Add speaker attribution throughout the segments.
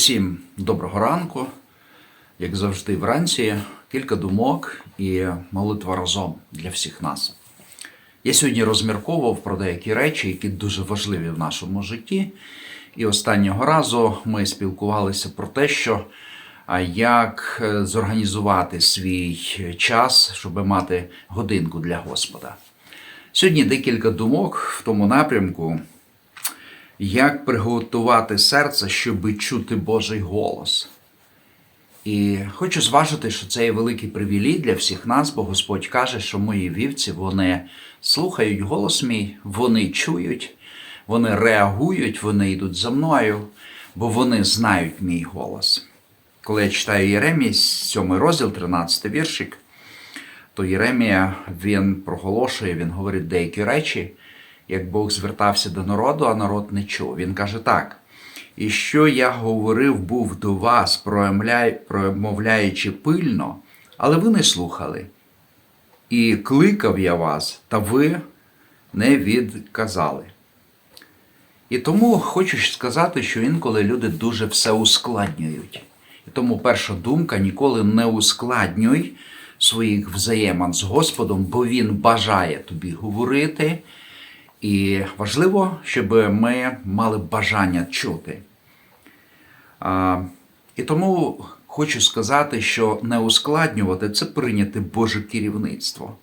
Speaker 1: Усім доброго ранку. Як завжди, вранці кілька думок і молитва разом для всіх нас. Я сьогодні розмірковував про деякі речі, які дуже важливі в нашому житті. І останнього разу ми спілкувалися про те, що як е, зорганізувати свій час, щоб мати годинку для Господа. Сьогодні декілька думок в тому напрямку, як приготувати серце, щоб чути Божий голос. І хочу зважити, що це є великий привілій для всіх нас, бо Господь каже, що мої вівці вони слухають голос мій, вони чують, вони реагують, вони йдуть за мною, бо вони знають мій голос. Коли я читаю Єремії, 7 розділ, 13 віршик, то Єремія він проголошує, він говорить деякі речі, як Бог звертався до народу, а народ не чув. Він каже так. І що я говорив був до вас, промовляючи пильно, але ви не слухали. І кликав я вас, та ви не відказали. І тому хочу сказати, що інколи люди дуже все ускладнюють. І тому перша думка ніколи не ускладнюй своїх взаємин з Господом, бо Він бажає тобі говорити. І важливо, щоб ми мали бажання чути. А, і тому хочу сказати, що не ускладнювати це прийняти Боже керівництво.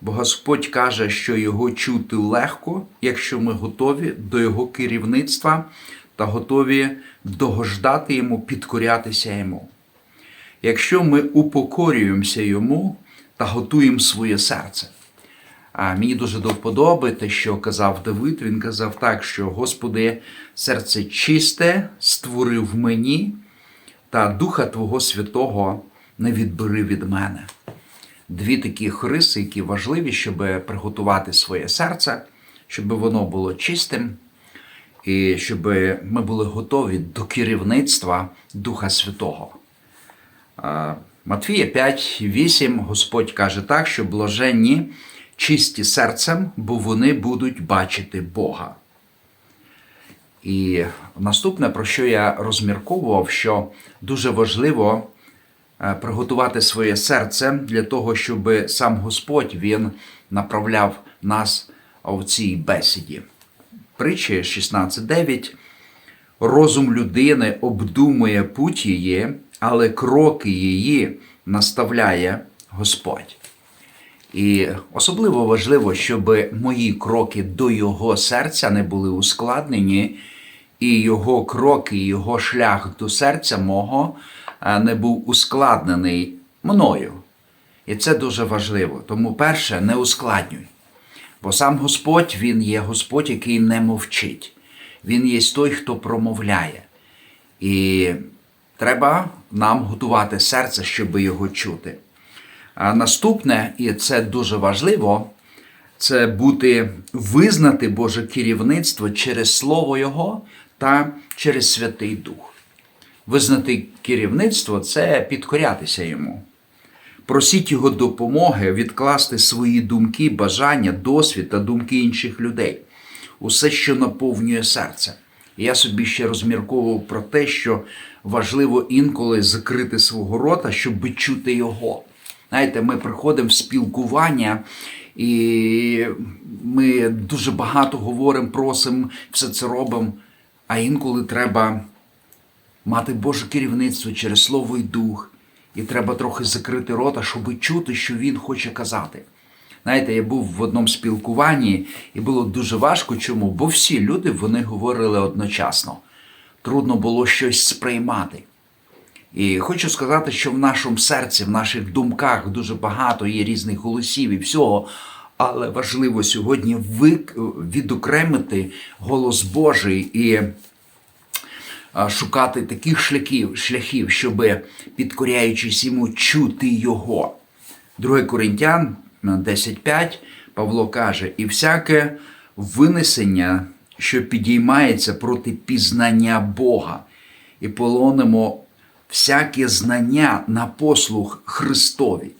Speaker 1: Бо Господь каже, що його чути легко, якщо ми готові до Його керівництва та готові догождати йому, підкорятися йому. Якщо ми упокорюємося йому та готуємо своє серце. А мені дуже до вподоби те, що казав Давид. Він казав так, що Господи, серце чисте створив мені, та Духа Твого Святого не відбери від мене. Дві такі риси, які важливі, щоб приготувати своє серце, щоб воно було чистим, і щоб ми були готові до керівництва Духа Святого. Матвія 5:8 Господь каже так, що блаженні чисті серцем, бо вони будуть бачити Бога. І наступне, про що я розмірковував, що дуже важливо е, приготувати своє серце для того, щоб сам Господь Він направляв нас в цій бесіді. Притчі 16.9. Розум людини обдумує путь її, але кроки її наставляє Господь. І особливо важливо, щоб мої кроки до його серця не були ускладнені, і його кроки, його шлях до серця мого е, не був ускладнений мною. І це дуже важливо. Тому, перше, не ускладнюй. Бо сам Господь, Він є Господь, який не мовчить. Він є той, хто промовляє. І треба нам готувати серце, щоб його чути. А наступне, і це дуже важливо, це бути визнати Боже керівництво через Слово Його та через Святий Дух. Визнати керівництво це підкорятися йому. Просіть його допомоги відкласти свої думки, бажання, досвід та думки інших людей, усе, що наповнює серце. Я собі ще розмірковував про те, що важливо інколи закрити свого рота, щоб чути його. Знаєте, ми приходимо в спілкування, і ми дуже багато говоримо, просимо, все це робимо. А інколи треба мати Боже керівництво через Слово і Дух. І треба трохи закрити рота, щоб чути, що він хоче казати. Знаєте, я був в одному спілкуванні, і було дуже важко. Чому? Бо всі люди вони говорили одночасно. Трудно було щось сприймати. І хочу сказати, що в нашому серці, в наших думках дуже багато є різних голосів і всього. Але важливо сьогодні відокремити голос Божий і шукати таких шляхів, шляхів, щоб, підкоряючись йому, чути його. 2 Коринтян 10.5 Павло каже: і всяке винесення, що підіймається проти пізнання Бога, і полонимо всяке знання на послуг Христові.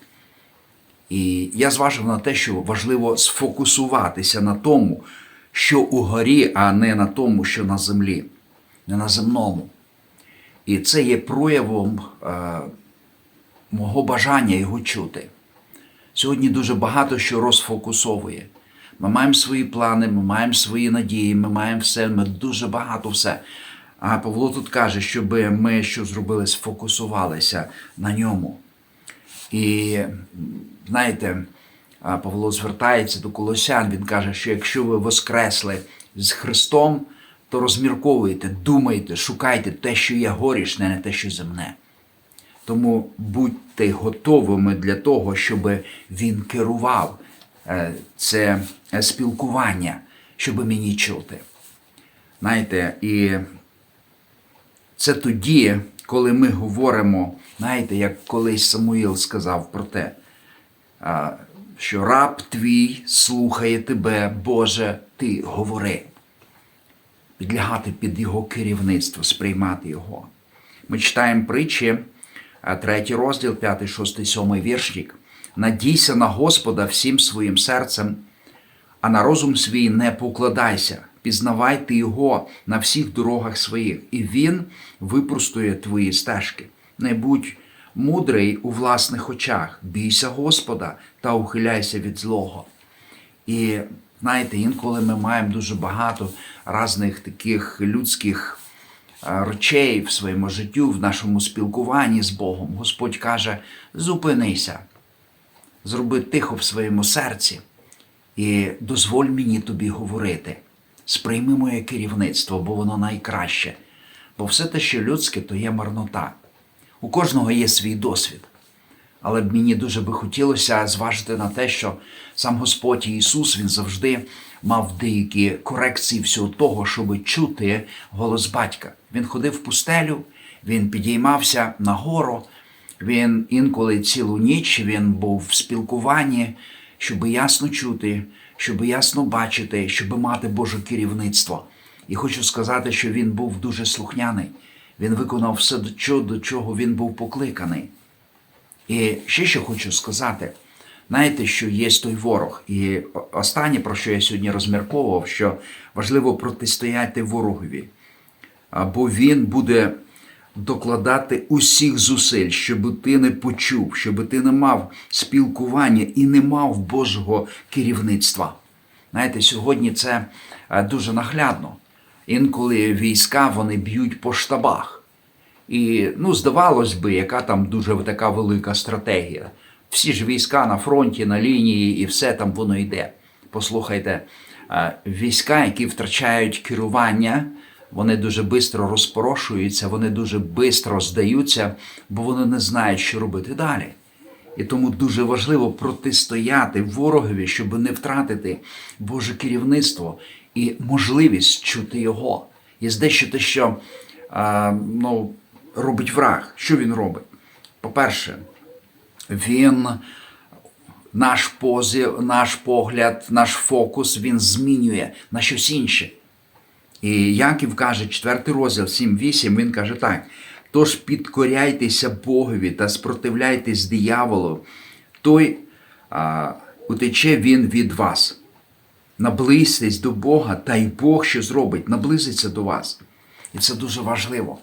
Speaker 1: І я зважив на те, що важливо сфокусуватися на тому, що угорі, а не на тому, що на землі, не на земному. І це є проявом е, мого бажання його чути. Сьогодні дуже багато що розфокусовує. Ми маємо свої плани, ми маємо свої надії, ми маємо все, ми дуже багато все. А Павло тут каже, щоб ми що зробили, сфокусувалися на ньому. І знаєте, Павло звертається до Колосян, він каже, що якщо ви воскресли з Христом, то розмірковуйте, думайте, шукайте те, що є горішне, не те, що земне. Тому будьте готовими для того, щоб він керував е, це е, спілкування, щоб мені чути. Знаєте, і це тоді, коли ми говоримо, знаєте, як колись Самуїл сказав про те, що раб твій слухає тебе, Боже, ти говори. Підлягати під його керівництво, сприймати його. Ми читаємо притчі, а, третій розділ, п'ятий, шостий, сьомий віршник. Надійся на Господа всім своїм серцем, а на розум свій не покладайся. Пізнавай ти його на всіх дорогах своїх, і він випростує твої стежки. Не будь мудрий у власних очах, бійся Господа та ухиляйся від злого. І знаєте, інколи ми маємо дуже багато різних таких людських е, речей в своєму життю, в нашому спілкуванні з Богом. Господь каже: зупинися, зроби тихо в своєму серці і дозволь мені тобі говорити. Сприйми моє керівництво, бо воно найкраще. Бо все те, що людське, то є марнота. У кожного є свій досвід. Але б мені дуже би хотілося зважити на те, що сам Господь Ісус Він завжди мав деякі корекції всього того, щоб чути голос батька. Він ходив в пустелю, він підіймався на гору, він інколи цілу ніч він був в спілкуванні, щоб ясно чути, щоб ясно бачити, щоб мати Боже керівництво. І хочу сказати, що він був дуже слухняний. Він виконав все, до чого, він був покликаний. І ще що хочу сказати: знаєте, що є той ворог. І останнє, про що я сьогодні розмірковував, що важливо протистояти ворогові, бо він буде докладати усіх зусиль, щоб ти не почув, щоб ти не мав спілкування і не мав Божого керівництва. Знаєте, сьогодні це е, дуже наглядно. Інколи війська вони б'ють по штабах. І ну, здавалось би, яка там дуже така велика стратегія. Всі ж війська на фронті, на лінії, і все там воно йде. Послухайте, е, війська, які втрачають керування, вони дуже швидко розпорошуються, вони дуже швидко здаються, бо вони не знають, що робити далі. І тому дуже важливо протистояти ворогові, щоб не втратити Боже керівництво і можливість чути його. Є дещо те, що а, ну, робить враг. Що він робить? По-перше, він наш позив, наш погляд, наш фокус він змінює на щось інше. І Яків каже, 4 розділ 7-8, він каже так: тож підкоряйтеся Богові та спротивляйтесь дияволу, той а, утече він від вас. Наблизьтесь до Бога, та й Бог що зробить, наблизиться до вас. І це дуже важливо.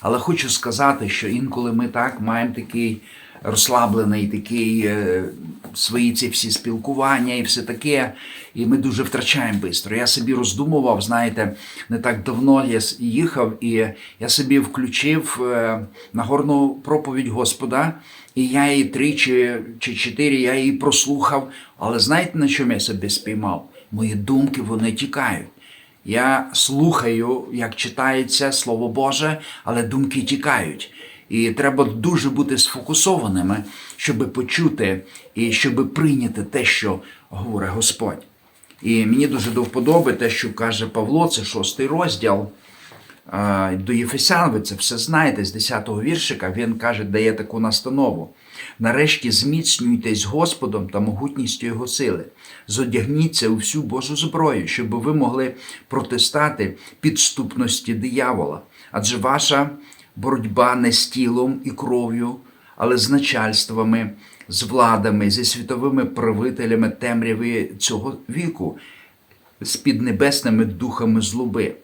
Speaker 1: Але хочу сказати, що інколи ми так маємо такий розслаблений, такий е, свої ці всі спілкування і все таке, і ми дуже втрачаємо швидко. Я собі роздумував, знаєте, не так давно я їхав, і я собі включив е, нагорну проповідь Господа, і я її три чи, чи чотири, я її прослухав. Але знаєте, на чому я себе спіймав? Мої думки вони тікають. Я слухаю, як читається Слово Боже, але думки тікають. І треба дуже бути сфокусованими, щоб почути і щоб прийняти те, що говорить Господь. І мені дуже до вподоби те, що каже Павло, це шостий розділ. До Єфесян, ви це все знаєте, з 10-го віршика, він каже, дає таку настанову. Нарешті зміцнюйтесь Господом та могутністю Його сили. Зодягніться у всю Божу зброю, щоб ви могли протистати підступності диявола. Адже ваша боротьба не з тілом і кров'ю, але з начальствами, з владами, зі світовими правителями темряви цього віку, з піднебесними духами злоби.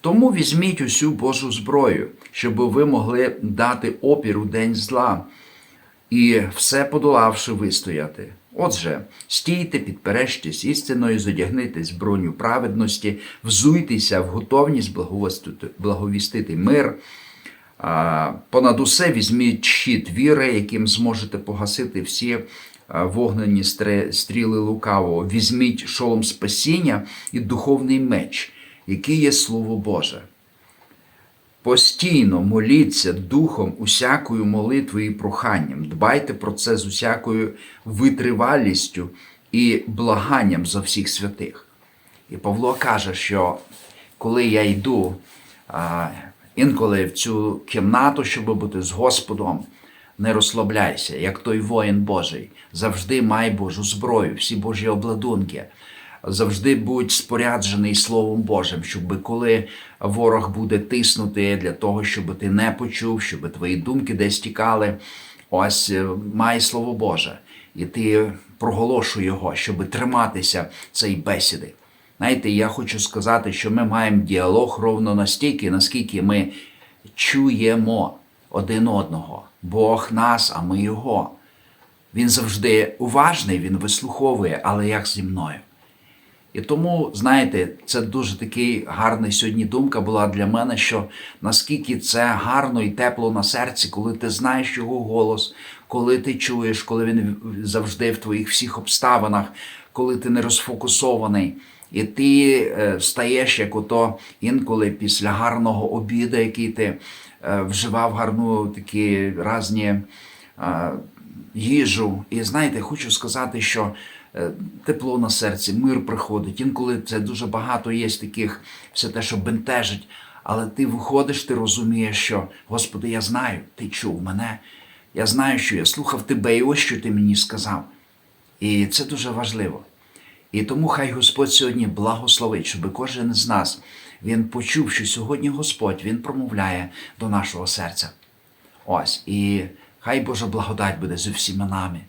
Speaker 1: Тому візьміть усю Божу зброю, щоб ви могли дати опір у день зла і все подолавши вистояти. Отже, стійте, підпережтесь істиною, зодягнитесь броню праведності, взуйтеся в готовність благовістити мир. Понад усе візьміть щит віри, яким зможете погасити всі вогнені стріли лукавого. Візьміть шолом спасіння і духовний меч, який є Слово Боже. Постійно моліться духом усякою молитвою і проханням. Дбайте про це з усякою витривалістю і благанням за всіх святих. І Павло каже, що коли я йду інколи в цю кімнату, щоб бути з Господом, не розслабляйся, як той воїн Божий. Завжди май Божу зброю, всі Божі обладунки. Завжди будь споряджений Словом Божим, щоб коли ворог буде тиснути для того, щоб ти не почув, щоб твої думки десь тікали, ось е, май Слово Боже, і ти проголошуй його, щоб триматися цієї бесіди. Знаєте, я хочу сказати, що ми маємо діалог ровно настільки, наскільки ми чуємо один одного. Бог нас, а ми Його. Він завжди уважний, він вислуховує, але як зі мною. І тому, знаєте, це дуже такий гарний сьогодні думка була для мене, що наскільки це гарно і тепло на серці, коли ти знаєш його голос, коли ти чуєш, коли він завжди в твоїх всіх обставинах, коли ти не розфокусований. І ти е, стаєш як ото інколи після гарного обіду, який ти е, вживав гарну такі різні е, їжу. І знаєте, хочу сказати, що тепло на серці, мир приходить. Інколи це дуже багато є таких, все те, що бентежить. Але ти виходиш, ти розумієш, що Господи, я знаю, ти чув мене. Я знаю, що я слухав тебе, і ось що ти мені сказав. І це дуже важливо. І тому хай Господь сьогодні благословить, щоб кожен з нас він почув, що сьогодні Господь Він промовляє до нашого серця. Ось, і хай Божа благодать буде з усіма нами,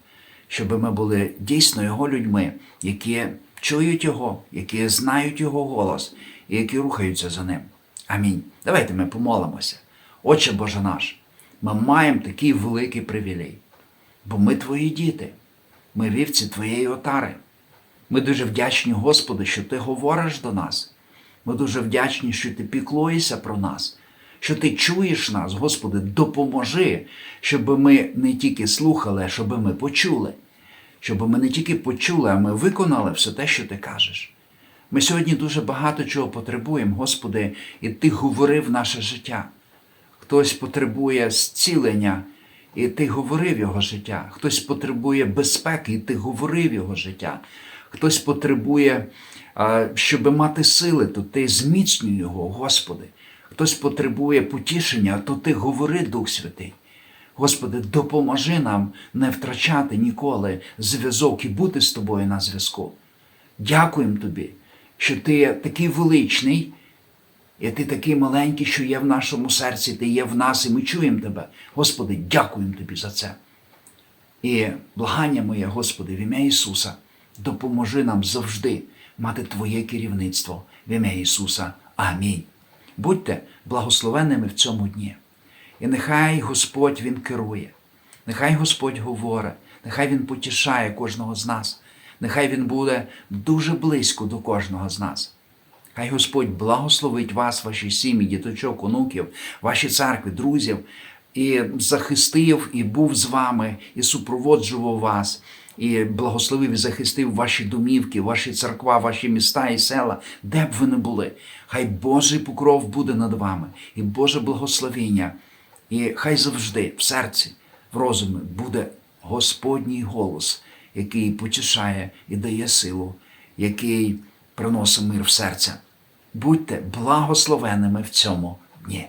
Speaker 1: щоб ми були дійсно Його людьми, які чують Його, які знають Його голос і які рухаються за ним. Амінь. Давайте ми помолимося. Отче Боже наш, ми маємо такий великий привілей, бо ми Твої діти, ми вівці Твоєї отари. Ми дуже вдячні, Господи, що Ти говориш до нас. Ми дуже вдячні, що Ти піклуєшся про нас, що Ти чуєш нас, Господи, допоможи, щоб ми не тільки слухали, а щоб ми почули, щоб ми не тільки почули, а ми виконали все те, що Ти кажеш. Ми сьогодні дуже багато чого потребуємо, Господи, і Ти говорив наше життя. Хтось потребує зцілення, і Ти говорив його життя. Хтось потребує безпеки, і Ти говорив його життя. Хтось потребує, щоб мати сили, то ти зміцнюй його, Господи. Хтось потребує потішення, то ти говори, Дух Святий. Господи, допоможи нам не втрачати ніколи зв'язок і бути з тобою на зв'язку. Дякуємо тобі, що ти такий величний, і ти такий маленький, що є в нашому серці, ти є в нас, і ми чуємо тебе. Господи, дякуємо тобі за це. І благання моє, Господи, в ім'я Ісуса, допоможи нам завжди мати Твоє керівництво в ім'я Ісуса. Амінь. Будьте благословенними в цьому дні. І нехай Господь Він керує, нехай Господь говорить, нехай Він потішає кожного з нас, нехай Він буде дуже близько до кожного з нас. Хай Господь благословить вас, ваші сім'ї, діточок, онуків, ваші церкви, друзів, і захистив, і був з вами, і супроводжував вас, і благословив і захистив ваші домівки, ваші церква, ваші міста і села, де б ви не були. Хай Божий покров буде над вами, і Боже благословіння. І хай завжди в серці, в розумі буде Господній голос, який потішає і дає силу, який приносить мир в серце. Будьте благословеними в цьому дні.